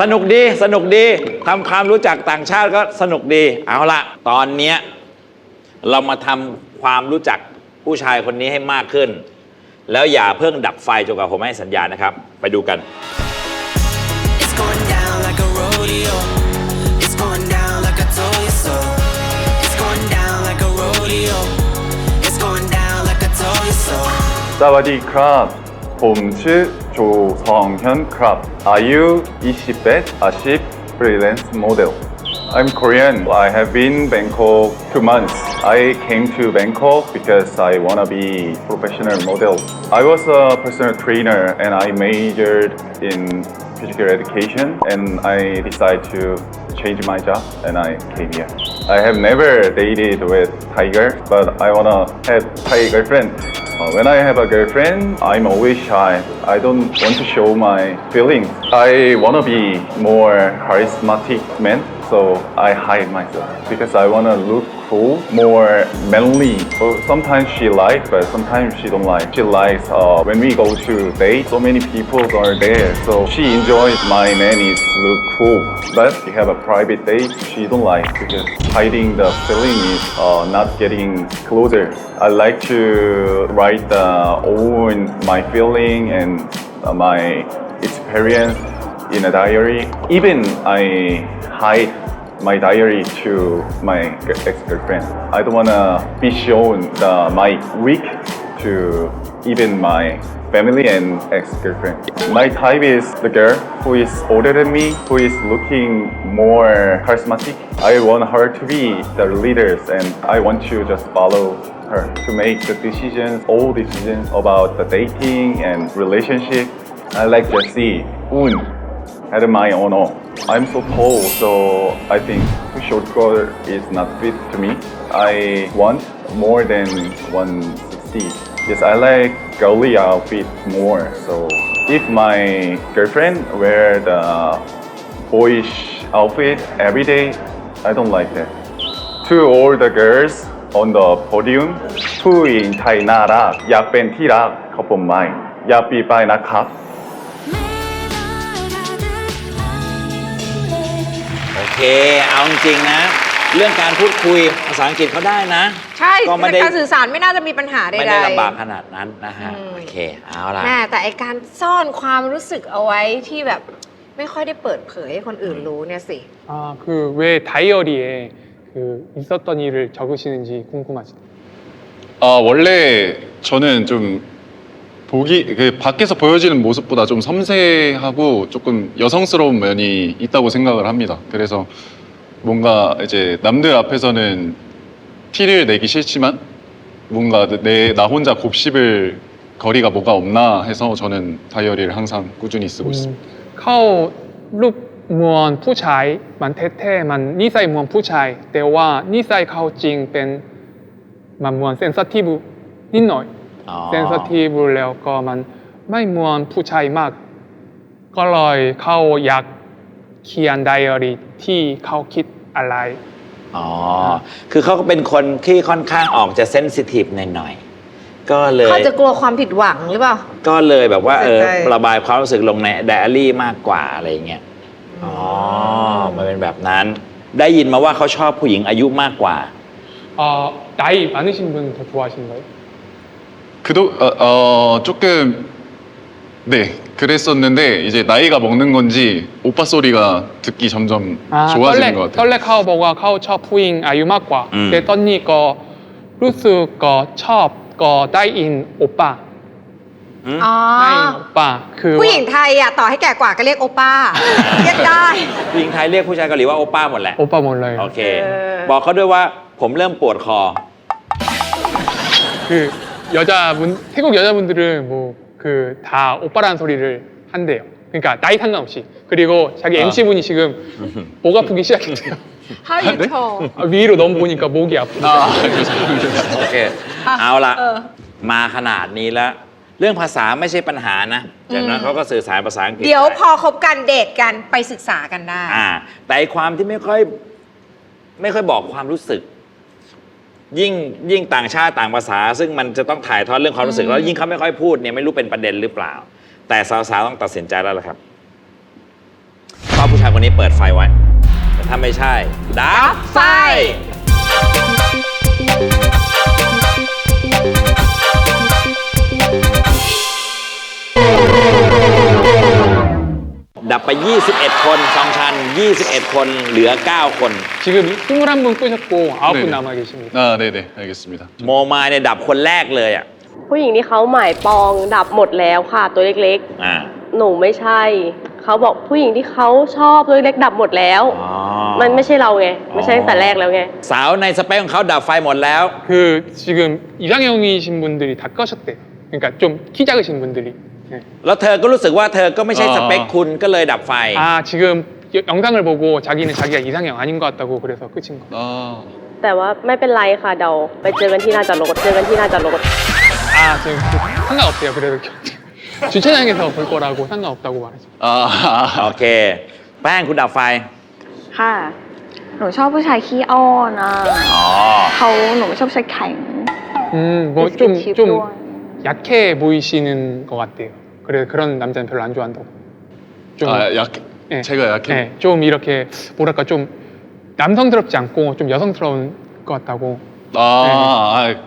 สนุกดีสนุกดีทำความรู้จักต่างชาติก็สนุกดี เอาละตอนเนี้ยเรามาทำความรู้จักผู้ชายคนนี้ให้มากขึ้น แล้วอย่าเพิ่งดับไฟจนกว่าผมให้สัญญาณนะครับ ไปดูกัน It's going down like a rodeo. It's going down like I told you so. It's going down like a rodeo. It's going down like I told you so. สวัสดีครับ ผมชื่อ 조성현 Club. Are you Ishibet 20 freelance model? I'm Korean. I have been Bangkok two months. I came to Bangkok because I want to be professional model. I was a personal trainer and I majored in physical education and I decided to change my job and I came here. I have never dated with Tiger, but I wanna have Thai girlfriend. Uh, when I have a girlfriend, I'm always shy. I don't want to show my feelings. I wanna be more charismatic man, so I hide myself because I wanna look cool, more manly. Well, sometimes she likes, but sometimes she don't like. She likes uh, when we go to date. So many people are there, so she enjoys my man is look cool. But we have a private date, she don't like because hiding the feeling is uh, not getting closer. I like to write uh, own my feeling and uh, my experience in a diary. Even I hide my diary to my ex-girlfriend. I don't wanna be shown the, my week to even my family and ex-girlfriend. My type is the girl who is older than me, who is looking more charismatic. I want her to be the leaders and I want to just follow her to make the decisions, all decisions about the dating and relationship. I like Jessie, Un, had my own own. I'm so tall, so I think short girl is not fit to me. I want more than 160. Yes, I like girly outfit more. So if my girlfriend wear the boyish outfit every day, I don't like that. To all the girls on the podium, ผู้หญิงไทยน่ารักอยากเป็นที่รักของผมไหมอย่าปีไปนะครับ เค เอาจริงๆนะ เรื่องการพูดคุยภาษาอังกฤษเขาได้นะ ใช่ ก็ไม่ได้ การสื่อสารไม่น่าจะมีปัญหาใดๆ ไม่ได้ลำบากขนาดนั้นนะฮะ อืม โอเค เอาละ แม่แต่ไอการซ่อนความรู้สึกเอาไว้ที่แบบไม่ค่อยได้เปิดเผยให้คนอื่นรู้เนี่ยสิ 아, 그 왜 다이어리에 그 있었던 일을 적으시는지 궁금하시다. 아 원래 저는 좀 보기 그 밖에서 보여지는 모습보다 좀 섬세하고 조금 여성스러운 면이 있다고 생각을 합니다. 그래서 뭔가 이제 남들 앞에서는 티를 내기 싫지만 뭔가 내 나 혼자 곱씹을 거리가 뭐가 없나 해서 저는 다이어리를 항상 꾸준히 쓰고 있습니다. เข้ารูปมวลผู้ชายมันเท่ๆมันนิสัยมวลผู้ชาย แต่ว่านิสัยเขาจริงเป็นมันมวลเซนซิทีฟนิดหน่อย อ๋อ เซนสทีฟแล้วก็มันไม่มวนผู้ชายมาก ก็เลยเขาอยากเขียนไดอารี่ที่เขาคิดอะไร อ๋อ คือเขาเป็นคนที่ค่อนข้างออกจะเซนสิทีฟหน่อยๆ ก็เลยเขาจะกลัวความผิดหวังหรือเปล่า ก็เลยแบบว่าเออระบายความรู้สึกลงในไดอารี่มากกว่าอะไรเงี้ย อ๋อ มันเป็นแบบนั้น ได้ยินมาว่าเขาชอบผู้หญิงอายุมากกว่า 아, 나이 많으신 분 더 좋아하시는ไหม? 그도 어, 어, 조금 네 그랬었는데 이제 나이가 먹는 건지 오빠 소리가 듣기 점점 อ่าตอนแร 좋아지는 ก 것 ตอน 같아요. แรกเขาบอกว่าเขาชอบผู้หญิงอายุมากกว่า อืม แต่ตอนนี้ก็รู้สึกก็ชอบก็ได้อินโอป้า อ๋อ ได้อินโอป้าคือ ผู้หญิงไทยอ่ะต่อให้แก่กว่าก็เรียกโอป้า เรียกได้ ผู้หญิงไทยเรียกผู้ชายเกาหลีว่าโอป้าหมดแหละ โอป้าหมดเลย โอเค เออ บอกเขาด้วยว่าผมเริ่มปวดคอ 그 여자분 태국 여자분들은 뭐 그 다 오빠라는 소리를 한대요. 그러니까 나이 상관없이 그리고 자기 아. MC분이 지금 목 아프기 시작했대요. How you told 아, 위로 너무 보니까 목이 아프다. โอเค เอาละ เออ มาขนาดนี้แล้ว เรื่องภาษาไม่ใช่ปัญหานะอย่างนั้นเขาก็สื่อสารภาษาอังกฤษ เดี๋ยวพ ได้ อคบกันเดทกันไปศึกษากันได้ อ่า แต่ไอ้ความที่ไม่ค่อยไม่ค่อยบอกความรู้สึก ยิ่งยิ่งต่างชาติต่างภาษา ซึ่งมันจะต้องถ่ายทอดเรื่องความรู้สึก แล้วยิ่งเขาไม่ค่อยพูดเนี่ยไม่รู้เป็นประเด็นหรือเปล่า แต่สาวๆต้องตัดสินใจแล้วล่ะครับชอบผู้ผู้ชายคนนี้เปิดไฟไว้ แต่ถ้าไม่ใช่ดับไฟดับไป 21 คนสองชัน 21 คนเหลือ 9 คน 지금 21분 끄셨고 9분 네. 남아 계십니다. 아, 네네, 알겠습니다. โมมายเนี่ยดับคนแรกเลยอ่ะ ผู้หญิงที่เขาหมายปองดับหมดแล้วค่ะ ตัวเล็ก อ่า ๆ หนูไม่ใช่ เขาบอกผู้หญิงที่เขาชอบตัวเล็กๆดับหมดแล้ว อ๋อ มันไม่ใช่เราไง ไม่ใช่ตั้งแต่แรกแล้วไง สาวในสเปคของเขาดับไฟหมดแล้ว 그 지금 이상형이신 분들이 다 꺼셨대요. 그러니까 좀 키 작으신 분들이. 네. แล้วเธอก็รู้สึกว่าเธอก็ไม่ใช่ อ๋อ สเปคคุณก็เลยดับไฟ 아 지금 여- 영상을 보고 자기는 자기가 이상형 아닌 것 같다고 그래서 끝인 거. 아, แต่ว่าไม่เป็นไรค่ะเดี๋ยวไปเจอกันที่หน่าจอดรถเจอกันที่หน่าจอดรถ 아 지금 그 상관없대요. 그래도 주차장에서 볼 거라고 상관없다고 말하죠. 아, โอ 아, เค แป้งคุณดับไฟ ค่ะ หนูชอบผู้ชายขี้อ้อนอ่ะ อ๋อ เขาหนูไม่ชอบผู้ชายแข็ง 음뭐좀좀 디스크칩 좀 좋아해. 약해 보이시는 것 같아요. 그래 그런 남자는 별로 안 좋아한다고. 좀 아, 약 네. 제가 약해. 네. 좀 이렇게 뭐랄까 좀 남성스럽지 않고 좀 여성스러운 것 같다고. 아, 네. 아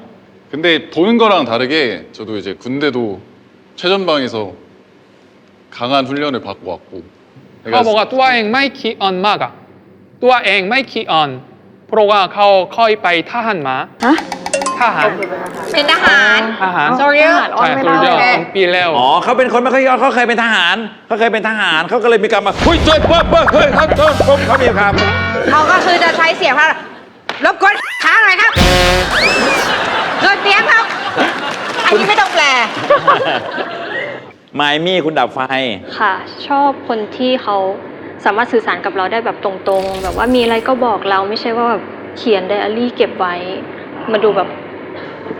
근데 보는 거랑 다르게 저도 이제 군대도 최전방에서 강한 훈련을 받고 왔고. 카오가 또아행 마이키 언 마가 또아행 마이키 언 프로가 카오 커이 빠이 타한 마. 아? ทหารมาฮะทหารเป็นทหารทหารโซเรียลอ้อนใช่ไม่โซได้เดียโอเคสองปีแล้วอ๋อเขาเป็นคนไม่ค่อยยอมเขาเคยเป็นทหารเขาเคยเป็นทหารเขาก็เลยมีการมาเฮ้ยเฮ้ยเฮ้ยเฮ้ยเฮ้ยเขาเขาเขามีครับเขาก็คือจะใช้เสียงว่ารบกวนช้าหน่อยครับเกิดเสียงครับ อันนี้ไม่ต้องแปล ไมมี่คุณดับไฟ ค่ะ ชอบคนที่เขาสามารถสื่อสารกับเราได้แบบตรงๆ แบบว่ามีอะไรก็บอกเราไม่ใช่ว่าแบบเขียนไดอารี่เก็บไว้ มาดูแบบ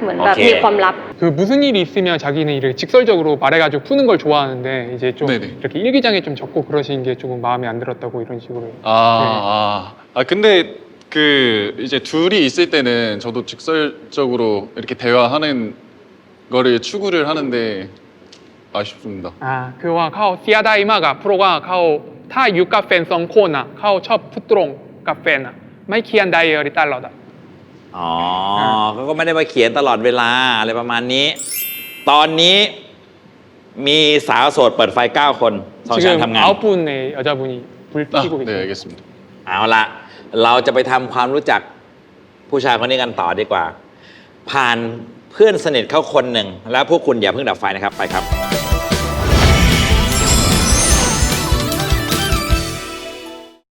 เหมือนแบบ โอเค มีความลับ 그 무슨 일이 있으면 자기는 이렇게 직설적으로 말해가지고 푸는 걸 좋아하는데 이제 좀 네네. 이렇게 일기장에 좀 적고 그러시는 게 조금 마음에 안 들었다고 이런 식으로 아, 아, 아, 근데 그 이제 둘이 있을 때는 저도 직설적으로 이렇게 대화하는 거를 추구를 하는데 아쉽습니다. 아 그와 카오 시아다이마가 프로가 카오 타 유카펜 성コーナ 카오 첫 푸트롱 카페나 마이키안 다이어리 달러다 อ๋อเขาก็ไม่ได้มาเขียนตลอดเวลาอะไรประมาณนี้ ตอนนี้มีสาวโสดเปิดไฟ 9 คนสองชั้น 지금 ทำงาน 아홉 분의 여자분이 불 아, 켜고 네, 계세요 알겠습니다. เอาละเราจะไปทำความรู้จักผู้ชายคนนี้กันต่อดีกว่า ผ่านเพื่อนสนิทเขาคนหนึ่ง แล้วพวกคุณอย่าเพิ่งดับไฟนะครับ ไปครับ